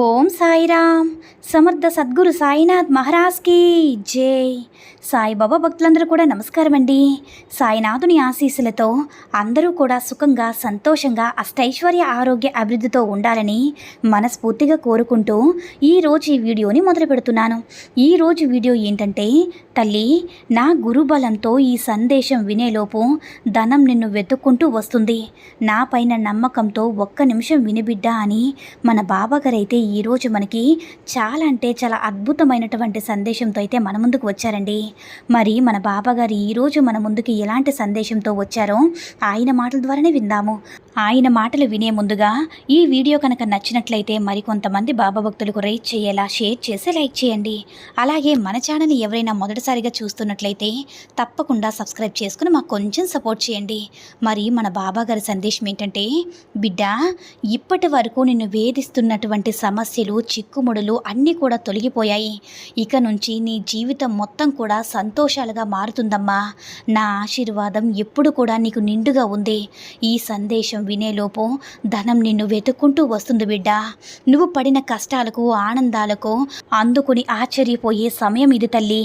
ఓం సాయిరామ్. సమర్థ సద్గురు సాయినాథ్ మహారాజ్కి జై. సాయిబాబా భక్తులందరూ కూడా నమస్కారం అండి సాయినాథుని ఆశీస్సులతో అందరూ కూడా సుఖంగా సంతోషంగా అష్టైశ్వర్య ఆరోగ్య అభివృద్ధితో ఉండాలని మనస్ఫూర్తిగా కోరుకుంటూ ఈరోజు ఈ వీడియోని మొదలు పెడుతున్నాను. ఈరోజు వీడియో ఏంటంటే తల్లి నా గురుబలంతో ఈ సందేశం వినేలోపు ధనం నిన్ను వెతుక్కుంటూ వస్తుంది. నా పైన నమ్మకంతో ఒక్క నిమిషం వినిబిడ్డా అని మన బాబాగారైతే ఈరోజు మనకి చాలా అంటే చాలా అద్భుతమైనటువంటి సందేశంతో అయితే మన ముందుకు వచ్చారండి. మరి మన బాబాగారు ఈరోజు మన ముందుకి ఎలాంటి సందేశంతో వచ్చారో ఆయన మాటల ద్వారానే విందాము. ఆయన మాటలు వినే ముందుగా ఈ వీడియో కనుక నచ్చినట్లయితే మరికొంతమంది బాబా భక్తులకు రైట్ చేయేలా షేర్ చేసి లైక్ చేయండి. అలాగే మన ఛానల్ని ఎవరైనా మొదటిసారిగా చూస్తున్నట్లయితే తప్పకుండా సబ్స్క్రైబ్ చేసుకుని మాకు కొంచెం సపోర్ట్ చేయండి. మరి మన బాబా గారి సందేశం ఏంటంటే బిడ్డ ఇప్పటి వరకు నిన్ను వేధిస్తున్నటువంటి సమస్యలు చిక్కుముడులు అన్నీ కూడా తొలగిపోయాయి. ఇక నుంచి నీ జీవితం మొత్తం కూడా సంతోషాలుగా మారుతుందమ్మా. నా ఆశీర్వాదం ఎప్పుడు కూడా నీకు నిండుగా ఉంది. ఈ సందేశం వినేలోపు ధనం నిన్ను వెతుక్కుంటూ వస్తుంది బిడ్డ. నువ్వు పడిన కష్టాలకు ఆనందాలకు అందుకుని ఆశ్చర్యపోయే సమయం ఇది తల్లి.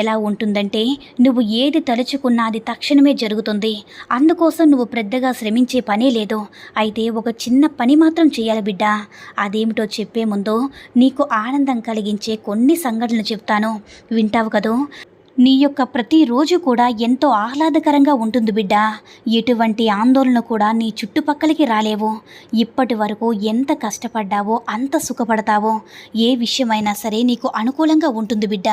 ఎలా ఉంటుందంటే నువ్వు ఏది తలుచుకున్నా అది తక్షణమే జరుగుతుంది. అందుకోసం నువ్వు పెద్దగా శ్రమించే పనే లేదు. అయితే ఒక చిన్న పని మాత్రం చేయాలి బిడ్డ. అదేమిటో చెప్పి. ముందు నీకు ఆనందం కలిగించే కొన్ని సంఘటనలు చెప్తాను. వింటావు కదూ? నీ యొక్క ప్రతిరోజు కూడా ఎంతో ఆహ్లాదకరంగా ఉంటుంది బిడ్డ. ఎటువంటి ఆందోళన కూడా నీ చుట్టుపక్కలకి రాలేవు. ఇప్పటి వరకు ఎంత కష్టపడ్డావో అంత సుఖపడతావో ఏ విషయమైనా సరే నీకు అనుకూలంగా ఉంటుంది బిడ్డ.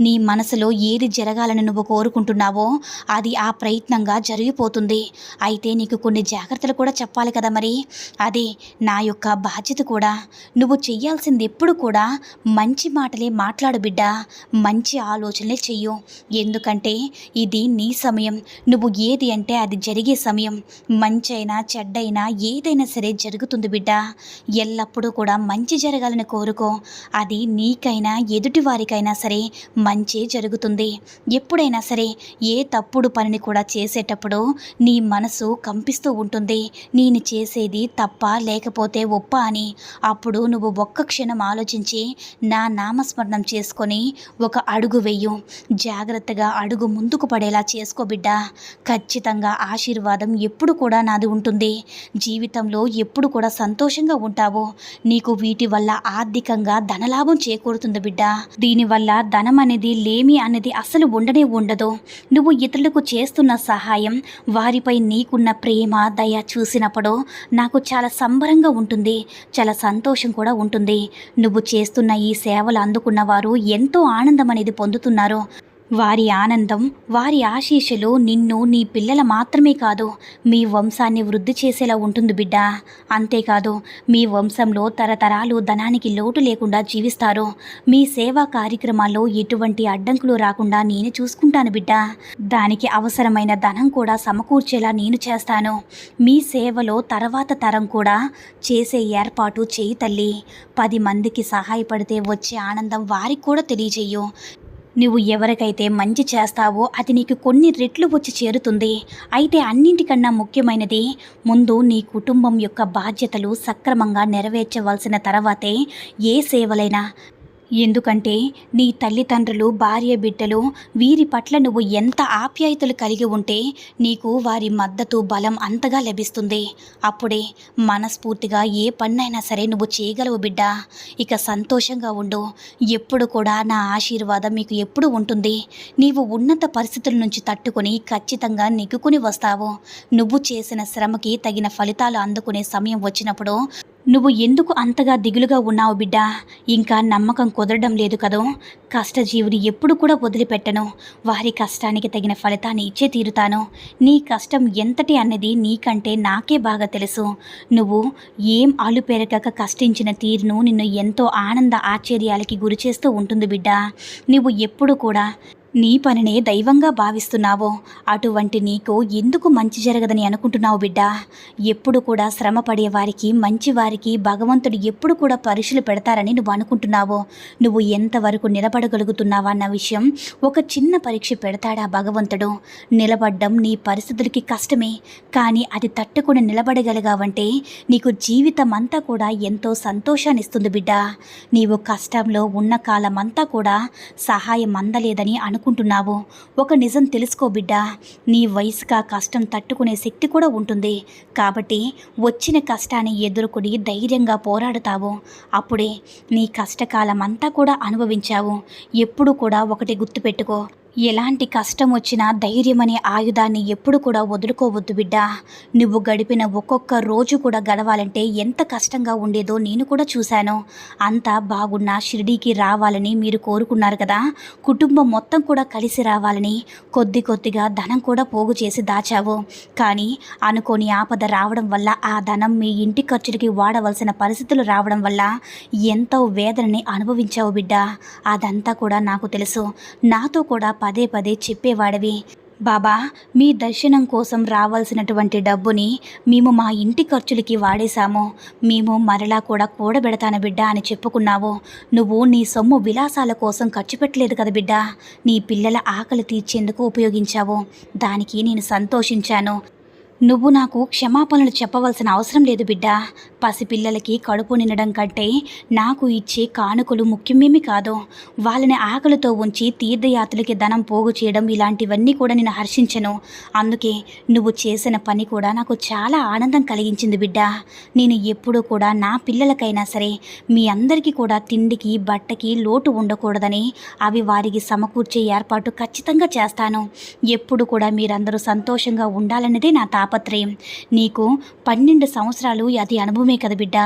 నీ మనసులో ఏది జరగాలని నువ్వు కోరుకుంటున్నావో అది ఆ ప్రయత్నంగా జరిగిపోతుంది. అయితే నీకు కొన్ని జాగ్రత్తలు కూడా చెప్పాలి కదా మరి. అదే నా యొక్క బాధ్యత కూడా. నువ్వు చెయ్యాల్సింది ఎప్పుడు కూడా మంచి మాటలే మాట్లాడు బిడ్డ. మంచి ఆలోచనలే చెయ్యు. ఎందుకంటే ఇది నీ సమయం. నువ్వు ఏది అంటే అది జరిగే సమయం. మంచైనా చెడ్డైనా ఏదైనా సరే జరుగుతుంది బిడ్డ. ఎల్లప్పుడూ కూడా మంచి జరగాలని కోరుకో. అది నీకైనా ఎదుటి వారికైనా సరే మంచి జరుగుతుంది. ఎప్పుడైనా సరే ఏ తప్పుడు పనిని కూడా చేసేటప్పుడు నీ మనసు కంపిస్తూ ఉంటుంది. నేను చేసేది తప్ప లేకపోతే ఒప్ప అని. అప్పుడు నువ్వు ఒక్క క్షణం ఆలోచించి నా నామస్మరణం చేసుకొని ఒక అడుగు వెయ్యు జాగ్రత్తగా అడుగు ముందుకు పడేలా చేసుకో బిడ్డ. ఖచ్చితంగా ఆశీర్వాదం ఎప్పుడు కూడా నాది ఉంటుంది. జీవితంలో ఎప్పుడు కూడా సంతోషంగా ఉంటావు. నీకు వీటి వల్ల ఆర్థికంగా ధనలాభం చేకూరుతుంది బిడ్డ. దీనివల్ల ధనం అనేది లేమి అనేది అసలు ఉండనే ఉండదు. నువ్వు ఇతరులకు చేస్తున్న సహాయం వారిపై నీకున్న ప్రేమ దయ చూసినప్పుడు నాకు చాలా సంబరంగా ఉంటుంది. చాలా సంతోషం కూడా ఉంటుంది. నువ్వు చేస్తున్న ఈ సేవలు అందుకున్న వారు ఎంతో ఆనందం అనేది పొందుతున్నారు. వారి ఆనందం వారి ఆశీస్సులు నిన్ను నీ పిల్లల మాత్రమే కాదు మీ వంశాన్ని వృద్ధి చేసేలా ఉంటుంది బిడ్డ. అంతేకాదు మీ వంశంలో తరతరాలు ధనానికి లోటు లేకుండా జీవిస్తారు. మీ సేవా కార్యక్రమాల్లో ఎటువంటి అడ్డంకులు రాకుండా నేను చూసుకుంటాను బిడ్డ. దానికి అవసరమైన ధనం కూడా సమకూర్చేలా నేను చేస్తాను. మీ సేవలో తర్వాత తరం కూడా చేసే ఏర్పాటు చేయి తల్లి. పది మందికి సహాయపడితే వచ్చే ఆనందం వారికి కూడా తెలియజేయు. నువ్వు ఎవరికైతే మంచి చేస్తావో అది నీకు కొన్ని రెట్లు వచ్చి చేరుతుంది. అయితే అన్నింటికన్నా ముఖ్యమైనది ముందు నీ కుటుంబం యొక్క బాధ్యతలు సక్రమంగా నెరవేర్చవలసిన తర్వాతే ఏ సేవలైనా ఎందుకంటే నీ తల్లిదండ్రులు భార్య బిడ్డలు వీరి పట్ల నువ్వు ఎంత ఆప్యాయతలు కలిగి ఉంటే నీకు వారి మద్దతు బలం అంతగా లభిస్తుంది. అప్పుడే మనస్ఫూర్తిగా ఏ పన్నైనా సరే నువ్వు చేయగలవు బిడ్డ. ఇక సంతోషంగా ఉండు. ఎప్పుడు కూడా నా ఆశీర్వాదం మీకు ఎప్పుడు ఉంటుంది. నీవు ఉన్నత పరిస్థితుల నుంచి తట్టుకొని ఖచ్చితంగా నెగ్గుకుని వస్తావు. నువ్వు చేసిన శ్రమకి తగిన ఫలితాలు అందుకునే సమయం వచ్చినప్పుడు నువ్వు ఎందుకు అంతగా దిగులుగా ఉన్నావు బిడ్డ? ఇంకా నమ్మకం కుదరడం లేదు కదో? కష్టజీవుని ఎప్పుడు కూడా వదిలిపెట్టను. వారి కష్టానికి తగిన ఫలితాన్ని ఇచ్చే తీరుతాను. నీ కష్టం ఎంతటి అన్నది నీకంటే నాకే బాగా తెలుసు. నువ్వు ఏం అలుపెరగక కష్టించిన తీరును నిన్ను ఎంతో ఆనంద ఆశ్చర్యాలకి గురిచేస్తూ ఉంటుంది బిడ్డ. నువ్వు ఎప్పుడు కూడా నీ పనినే దైవంగా భావిస్తున్నావో అటువంటి నీకు ఎందుకు మంచి జరగదని అనుకుంటున్నావు బిడ్డ? ఎప్పుడు కూడా శ్రమ పడేవారికి మంచి వారికి భగవంతుడు ఎప్పుడు కూడా పరీక్షలు పెడతారని నువ్వు అనుకుంటున్నావో నువ్వు ఎంతవరకు నిలబడగలుగుతున్నావా అన్న విషయం ఒక చిన్న పరీక్ష పెడతాడా భగవంతుడు? నిలబడ్డం నీ పరిస్థితులకి కష్టమే కానీ అది తట్టుకుని నిలబడగలిగావంటే నీకు జీవితం అంతా కూడా ఎంతో సంతోషాన్ని ఇస్తుంది బిడ్డ. నీవు కష్టంలో ఉన్న కాలమంతా కూడా సహాయం అందలేదని అను అనుకుంటున్నావు? ఒక నిజం తెలుసుకో బిడ్డ. నీ వయసుగా కష్టం తట్టుకునే శక్తి కూడా ఉంటుంది. కాబట్టి వచ్చిన కష్టాన్ని ఎదుర్కొని ధైర్యంగా పోరాడుతావు. అప్పుడే నీ కష్టకాలం అంతా కూడా అనుభవించావు. ఎప్పుడు కూడా ఒకటి గుర్తుపెట్టుకో. ఎలాంటి కష్టం వచ్చినా ధైర్యం అనే ఆయుధాన్ని ఎప్పుడు కూడా వదులుకోవద్దు బిడ్డ. నువ్వు గడిపిన ఒక్కొక్క రోజు కూడా గడవాలంటే ఎంత కష్టంగా ఉండేదో నేను కూడా చూశాను. అంతా బాగున్నా షిరిడీకి రావాలని మీరు కోరుకున్నారు కదా. కుటుంబం మొత్తం కూడా కలిసి రావాలని కొద్ది కొద్దిగా ధనం కూడా పోగు చేసి దాచావు. కానీ అనుకోని ఆపద రావడం వల్ల ఆ ధనం మీ ఇంటి ఖర్చులకి వాడవలసిన పరిస్థితులు రావడం వల్ల ఎంతో వేదనని అనుభవించావు బిడ్డ. అదంతా కూడా నాకు తెలుసు. నాతో కూడా పదే పదే చెప్పేవాడివి. బాబా మీ దర్శనం కోసం రావాల్సినటువంటి డబ్బుని మేము మా ఇంటి ఖర్చులకి వాడేశాము. మేము మరలా కూడా కూడబెడతాను బిడ్డ అని చెప్పుకున్నావు. నువ్వు నీ సొమ్ము విలాసాల కోసం ఖర్చు పెట్టలేదు కదా బిడ్డ. నీ పిల్లల ఆకలి తీర్చేందుకు ఉపయోగించావు. దానికి నేను సంతోషించాను. నువ్వు నాకు క్షమాపణలు చెప్పవలసిన అవసరం లేదు బిడ్డ. పసిపిల్లలకి కడుపు నిండడం కంటే నాకు ఇచ్చే కానుకలు ముఖ్యమేమి కాదు. వాళ్ళని ఆకలితో ఉంచి తీర్థయాత్రలకి ధనం పోగు చేయడం ఇలాంటివన్నీ కూడా నేను హర్షించను. అందుకే నువ్వు చేసిన పని కూడా నాకు చాలా ఆనందం కలిగించింది బిడ్డ. నేను ఎప్పుడూ కూడా నా పిల్లలకైనా సరే మీ అందరికీ కూడా తిండికి బట్టకి లోటు ఉండకూడదని అవి వారికి సమకూర్చే ఏర్పాటు ఖచ్చితంగా చేస్తాను. ఎప్పుడు కూడా మీరందరూ సంతోషంగా ఉండాలన్నదే నా తాపత్రయం. నీకు పన్నెండు సంవత్సరాలు అది అనుభవం అనుభవమే కదా బిడ్డ.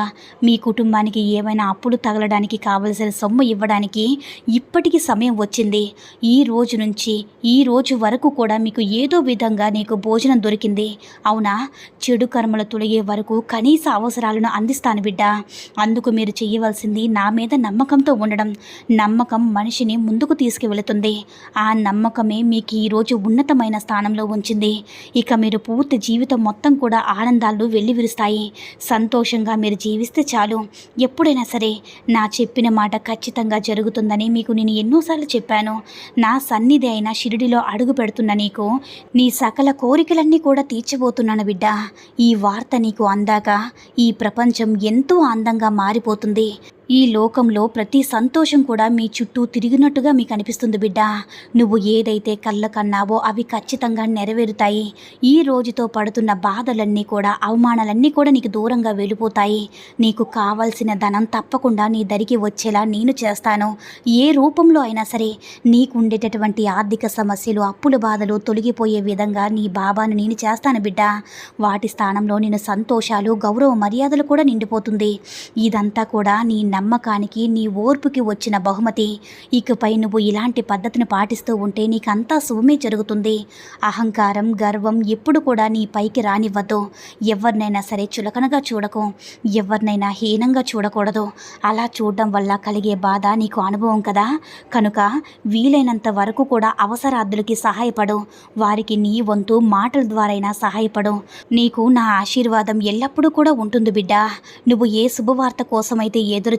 మీ కుటుంబానికి ఏమైనా అప్పులు తగలడానికి కావలసిన సొమ్ము ఇవ్వడానికి ఇప్పటికి సమయం వచ్చింది. ఈ రోజు నుంచి ఈ రోజు వరకు కూడా మీకు ఏదో విధంగా నీకు భోజనం దొరికింది. అవునా? చెడు కర్మలు తొలగే వరకు కనీస అవసరాలను అందిస్తాను బిడ్డ. అందుకు మీరు చేయవలసింది నా మీద నమ్మకంతో ఉండడం. నమ్మకం మనిషిని ముందుకు తీసుకువెళుతుంది. ఆ నమ్మకమే మీకు ఈరోజు ఉన్నతమైన స్థానంలో ఉంచింది. ఇక మీరు పూర్తి జీవితం మొత్తం కూడా ఆనందాలు వెల్లివిరుస్తాయి. సంతోషంగా మీరు జీవిస్తే చాలు. ఎప్పుడైనా సరే నా చెప్పిన మాట ఖచ్చితంగా జరుగుతుందని మీకు నేను ఎన్నోసార్లు చెప్పాను. నా సన్నిధి అయిన షిరిడిలో అడుగు పెడుతున్న నీకు నీ సకల కోరికలన్నీ కూడా తీర్చిపోతున్నాను బిడ్డ. ఈ వార్త నీకు అందాక ఈ ప్రపంచం ఎంతో అందంగా మారిపోతుంది. ఈ లోకంలో ప్రతి సంతోషం కూడా మీ చుట్టూ తిరిగినట్టుగా మీకు అనిపిస్తుంది బిడ్డ. నువ్వు ఏదైతే కళ్ళ కన్నావో అవి ఖచ్చితంగా నెరవేరుతాయి. ఈ రోజుతో పడుతున్న బాధలన్నీ కూడా అవమానాలన్నీ కూడా నీకు దూరంగా వెళ్ళిపోతాయి. నీకు కావలసిన ధనం తప్పకుండా నీ దరికి వచ్చేలా నేను చేస్తాను. ఏ రూపంలో అయినా సరే నీకు ఉండేటటువంటి ఆర్థిక సమస్యలు అప్పుల బాధలు తొలగిపోయే విధంగా నీ బాబాను నేను చేస్తాను బిడ్డ. వాటి స్థానంలో నేను సంతోషాలు గౌరవ మర్యాదలు కూడా నిండిపోతుంది. ఇదంతా కూడా నీ నమ్మకానికి నీ ఓర్పుకి వచ్చిన బహుమతి. ఇకపై నువ్వు ఇలాంటి పద్ధతిని పాటిస్తూ ఉంటే నీకంతా శుభమే జరుగుతుంది. అహంకారం గర్వం ఎప్పుడు కూడా నీ పైకి రానివ్వద్దు. ఎవరినైనా సరే చులకనగా చూడకు. ఎవరినైనా హీనంగా చూడకూడదు. అలా చూడడం వల్ల కలిగే బాధ నీకు అనుభవం కదా. కనుక వీలైనంత వరకు కూడా అవసరార్థులకి సహాయపడు. వారికి నీ వంతు మాటల ద్వారైనా సహాయపడు. నీకు నా ఆశీర్వాదం ఎల్లప్పుడూ కూడా ఉంటుంది బిడ్డ. నువ్వు ఏ శుభవార్త కోసమైతే ఎదురు